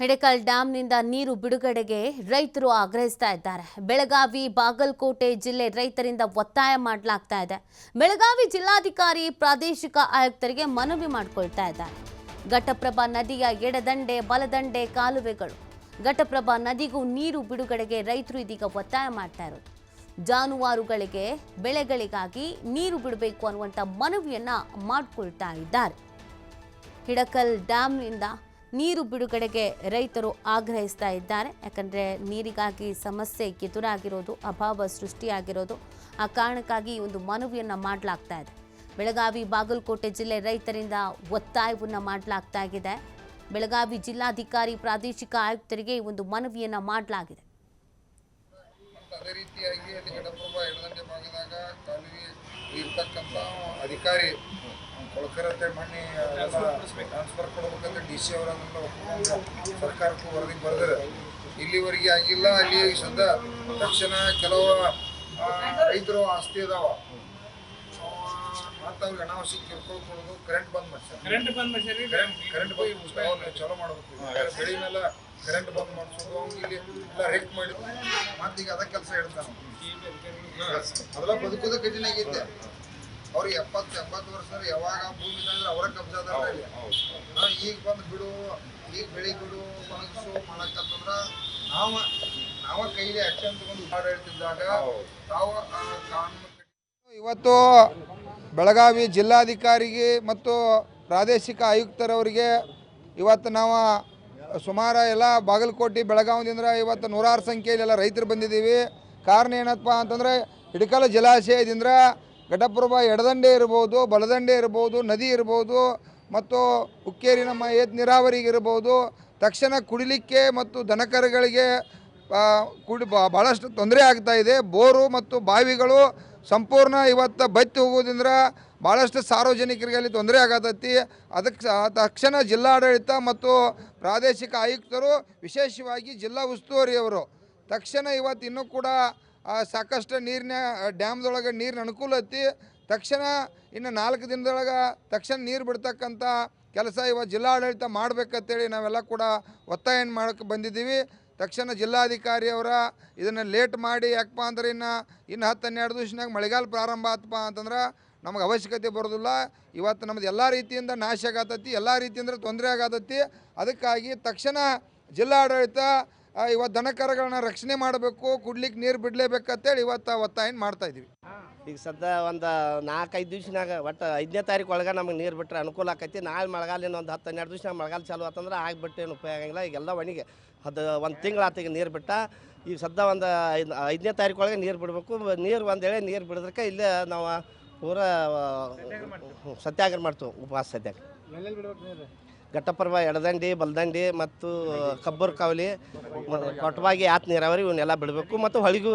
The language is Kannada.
ಹಿಡಕಲ್ ಡ್ಯಾಂನಿಂದ ನೀರು ಬಿಡುಗಡೆಗೆ ರೈತರು ಆಗ್ರಹಿಸ್ತಾ ಇದ್ದಾರೆ. ಬೆಳಗಾವಿ ಬಾಗಲಕೋಟೆ ಜಿಲ್ಲೆ ರೈತರಿಂದ ಒತ್ತಾಯ ಮಾಡಲಾಗ್ತಾ ಇದೆ. ಬೆಳಗಾವಿ ಜಿಲ್ಲಾಧಿಕಾರಿ ಪ್ರಾದೇಶಿಕ ಆಯುಕ್ತರಿಗೆ ಮನವಿ ಮಾಡಿಕೊಳ್ತಾ ಇದ್ದಾರೆ. ಘಟಪ್ರಭಾ ನದಿಯ ಎಡದಂಡೆ, ಬಲದಂಡೆ ಕಾಲುವೆಗಳು. ಘಟಪ್ರಭಾ ನದಿಗೂ ನೀರು ಬಿಡುಗಡೆಗೆ ರೈತರು ಇದೀಗ ಒತ್ತಾಯ ಮಾಡ್ತಾ ಇರೋದು. ಜಾನುವಾರುಗಳಿಗೆ, ಬೆಳೆಗಳಿಗಾಗಿ ನೀರು ಬಿಡಬೇಕು ಅನ್ನುವಂಥ ಮನವಿಯನ್ನ ಮಾಡಿಕೊಳ್ತಾ ಇದ್ದಾರೆ. ಹಿಡಕಲ್ ಡ್ಯಾಂನಿಂದ ನೀರು ಬಿಡುಗಡೆಗೆ ರೈತರು ಆಗ್ರಹಿಸ್ತಾ ಇದ್ದಾರೆ. ಯಾಕಂದರೆ ನೀರಿಗಾಗಿ ಸಮಸ್ಯೆ ಎದುರಾಗಿರೋದು, ಅಭಾವ ಸೃಷ್ಟಿಯಾಗಿರೋದು, ಆ ಕಾರಣಕ್ಕಾಗಿ ಒಂದು ಮನವಿಯನ್ನು ಮಾಡಲಾಗ್ತಾ ಇದೆ. ಬೆಳಗಾವಿ ಬಾಗಲಕೋಟೆ ಜಿಲ್ಲೆ ರೈತರಿಂದ ಒತ್ತಾಯವನ್ನು ಮಾಡಲಾಗ್ತಾ ಇದೆ ಬೆಳಗಾವಿ ಜಿಲ್ಲಾಧಿಕಾರಿ ಪ್ರಾದೇಶಿಕ ಆಯುಕ್ತರಿಗೆ ಒಂದು ಮನವಿಯನ್ನು ಮಾಡಲಾಗಿದೆ. ಅದೇ ರೀತಿಯಾಗಿ ಅಲ್ಲಿ ಗಡಪ್ರಭಾ ಎಡದಂಡೆ ಭಾಗದಾಗ ಕಾಲುವೆ ಇರ್ತಕ್ಕಂಥ ಅಧಿಕಾರಿ, ಕೊಳಕರತೆ ಮಣ್ಣಿ ಟ್ರಾನ್ಸ್ಫರ್ ಕೊಡ್ಬೇಕಂತ ಡಿ ಸಿ ಅವರ ಒಪ್ಪಿಕೊಂಡು ಸರ್ಕಾರಕ್ಕೂ ವರದಿ ಬರೆದಿದೆ ಇಲ್ಲಿವರೆಗೆ ಆಗಿಲ್ಲ. ಅಲ್ಲಿ ಸದ್ಯ ತಕ್ಷಣ ಕೆಲವು ರೈತರು ಆಸ್ತಿ ಅದಾವ. ಮತ್ತು ಅವ್ರಿಗೆ ಅನಾವಶ್ಯಕ ಕೊಡೋದು ಕರೆಂಟ್ ಬಂದ್ ಮಾಡ್ತಾರೆ ಕರೆಂಟ್ ಬಂದ್ ಮಾಡ್ತಾರೆ ಕರೆಂಟ್ ಬಂದ್ ಅವ್ರು ಚಾಲೂ ಮಾಡ್ಬೇಕು. ಬೆಳೆ ಮೇಲೆ ಕರೆಂಟ್ ಬಂದ್ ಮಾಡಿಸೋದು ಅವ್ನು ಇಲ್ಲಿ ಎಲ್ಲ ರೇಟ್ ಮಾಡಿದ್ರು. ಮತ್ತೀಗ ಅದ ಕೆಲಸ ಹೇಳ್ತಾನೆ ಅದೆಲ್ಲ ಬದುಕೋದ ಕಠಿಣ ಆಗೈತೆ. ಅವ್ರಿಗೆ ಎಪ್ಪತ್ತು ಎಂಬತ್ತು ವರ್ಷ ಯಾವಾಗ ಭೂಮಿ ಅಂದ್ರೆ ಅವರ ಕಬ್ಜಾ ಅದಾರ ಇಲ್ಲಿ ಹಾ, ಈಗ ಬಂದು ಬಿಡು ಈಗ ಬೆಳಿ ಬಿಡು ಒಣಗಿಸು ಮಾಡಕ್ಕಂತಂದ್ರ ನಾವ ನಾವ ಕೈಲಿ ಆಕ್ಷನ್ ತಗೊಂಡು ತಾವು ಆ ಕಾನೂನು ಇವತ್ತು ಬೆಳಗಾವಿ ಜಿಲ್ಲಾಧಿಕಾರಿಗೆ ಮತ್ತು ಪ್ರಾದೇಶಿಕ ಆಯುಕ್ತರವರಿಗೆ ಇವತ್ತು ನಾವು ಸುಮಾರು ಎಲ್ಲ ಬಾಗಲಕೋಟೆ ಬೆಳಗಾವಿಂದ ಇವತ್ತು ನೂರಾರು ಸಂಖ್ಯೆಯಲ್ಲಿ ಎಲ್ಲ ರೈತರು ಬಂದಿದ್ದೀವಿ. ಕಾರಣ ಏನಪ್ಪ ಅಂತಂದರೆ ಹಿಡಕಲ್ ಜಲಾಶಯದಿಂದ ಘಟಪ್ರಭಾ ಎಡದಂಡೆ ಇರ್ಬೋದು, ಬಲದಂಡೆ ಇರ್ಬೋದು, ನದಿ ಇರ್ಬೋದು, ಮತ್ತು ಹುಕ್ಕೇರಿ ನಮ್ಮ ಏತ್ ನೀರಾವರಿಗೆ ಇರ್ಬೋದು, ತಕ್ಷಣ ಕುಡಿಲಿಕ್ಕೆ ಮತ್ತು ದನಕರುಗಳಿಗೆ ಕುಡಿ ಭಾಳಷ್ಟು ತೊಂದರೆ ಆಗ್ತಾ ಇದೆ. ಬೋರು ಮತ್ತು ಬಾವಿಗಳು ಸಂಪೂರ್ಣ ಇವತ್ತು ಬತ್ತಿ ಹೋಗೋದ್ರಿಂದ ಭಾಳಷ್ಟು ಸಾರ್ವಜನಿಕರಿಗೆ ಅಲ್ಲಿ ತೊಂದರೆ ಆಗತೈತಿ. ಅದಕ್ಕೆ ತಕ್ಷಣ ಜಿಲ್ಲಾಡಳಿತ ಮತ್ತು ಪ್ರಾದೇಶಿಕ ಆಯುಕ್ತರು ವಿಶೇಷವಾಗಿ ಜಿಲ್ಲಾ ಉಸ್ತುವಾರಿಯವರು ತಕ್ಷಣ ಇವತ್ತು ಇನ್ನೂ ಕೂಡ ಸಾಕಷ್ಟು ನೀರಿನ ಡ್ಯಾಮ್ದೊಳಗೆ ನೀರಿನ ಅನುಕೂಲ ಐತಿ. ತಕ್ಷಣ ಇನ್ನು ನಾಲ್ಕು ದಿನದೊಳಗೆ ತಕ್ಷಣ ನೀರು ಬಿಡ್ತಕ್ಕಂಥ ಕೆಲಸ ಇವಾಗ ಜಿಲ್ಲಾಡಳಿತ ಮಾಡಬೇಕಂತೇಳಿ ನಾವೆಲ್ಲ ಕೂಡ ಒತ್ತಾಯ ಮಾಡೋಕ್ಕೆ ಬಂದಿದ್ದೀವಿ. ತಕ್ಷಣ ಜಿಲ್ಲಾಧಿಕಾರಿಯವರ ಇದನ್ನು ಲೇಟ್ ಮಾಡಿ, ಯಾಕಪ್ಪ ಅಂದ್ರೆ ಇನ್ನು ಇನ್ನು ಹತ್ತು ಹನ್ನೆರಡು ದಿವ್ಸನಾಗ ಮಳೆಗಾಲ ಪ್ರಾರಂಭ ಆತಪ್ಪ ಅಂತಂದ್ರೆ ನಮಗೆ ಅವಶ್ಯಕತೆ ಬರೋದಿಲ್ಲ. ಇವತ್ತು ನಮ್ದು ಎಲ್ಲ ರೀತಿಯಿಂದ ನಾಶ ಆಗತೈತಿ, ಎಲ್ಲ ರೀತಿಯಿಂದ ತೊಂದರೆ ಆಗತೈತಿ. ಅದಕ್ಕಾಗಿ ತಕ್ಷಣ ಜಿಲ್ಲಾಡಳಿತ ಇವತ್ತು ದನಕರಗಳನ್ನ ರಕ್ಷಣೆ ಮಾಡಬೇಕು ಕುಡ್ಲಿಕ್ಕೆ ನೀರು ಬಿಡಲೇಬೇಕಂತೇಳಿ ಇವತ್ತು ಒತ್ತಾಯ ಮಾಡ್ತಾ ಇದೀವಿ. ಈಗ ಸದ್ಯ ಒಂದು ನಾಲ್ಕೈದು ದಿವ್ಸನಾಗ ಒಟ್ಟು ಐದನೇ ತಾರೀಕು ಒಳಗೆ ನಮಗೆ ನೀರು ಬಿಟ್ಟರೆ ಅನುಕೂಲ ಆಕೈತಿ. ನಾಳೆ ಮಳೆಗಾಲಿನ ಒಂದು ಹತ್ತು ಹನ್ನೆರಡು ದಿವ್ಸ ಮಳೆಗಾಲ ಚಾಲು ಆತಂದ್ರೆ ಆಗಿಬಿಟ್ಟೇನು ಉಪಯೋಗ ಆಗಿಲ್ಲ. ಈಗೆಲ್ಲ ಒಣಗಿ ಅದು ಒಂದು ತಿಂಗಳು ಆತಿಗೆ ಈಗ ನೀರು ಬಿಟ್ಟ. ಈಗ ಸದ್ಯ ಒಂದು ಐದು ಐದನೇ ತಾರೀಕು ಒಳಗೆ ನೀರು ಬಿಡಬೇಕು. ನೀರು ಒಂದು ಹೇಳಿ ನೀರು ಬಿಡೋದಕ್ಕೆ ಇಲ್ಲೇ ನಾವು ಪೂರಾ ಸತ್ಯಾಗ್ರಹ ಮಾಡ್ತೀವಿ. ಉಪವಾಸ ಸತ್ಯಾಗ್ರಹ ಎಲ್ಲೆಲ್ಲಿ ಬಿಡ್ಬೇಕು ನೀರು? ಘಟ್ಟಪರ್ವ ಎಡದಂಡಿ ಬಲದಂಡಿ ಮತ್ತು ಕಬ್ಬರ್ ಕಾವಲಿ ಕೊಟ್ಟವಾಗಿ ಆತ್ ನೀರಾವರಿ ಇವನ್ನೆಲ್ಲ ಬಿಡಬೇಕು ಮತ್ತು ಹೊಳಿಗೂ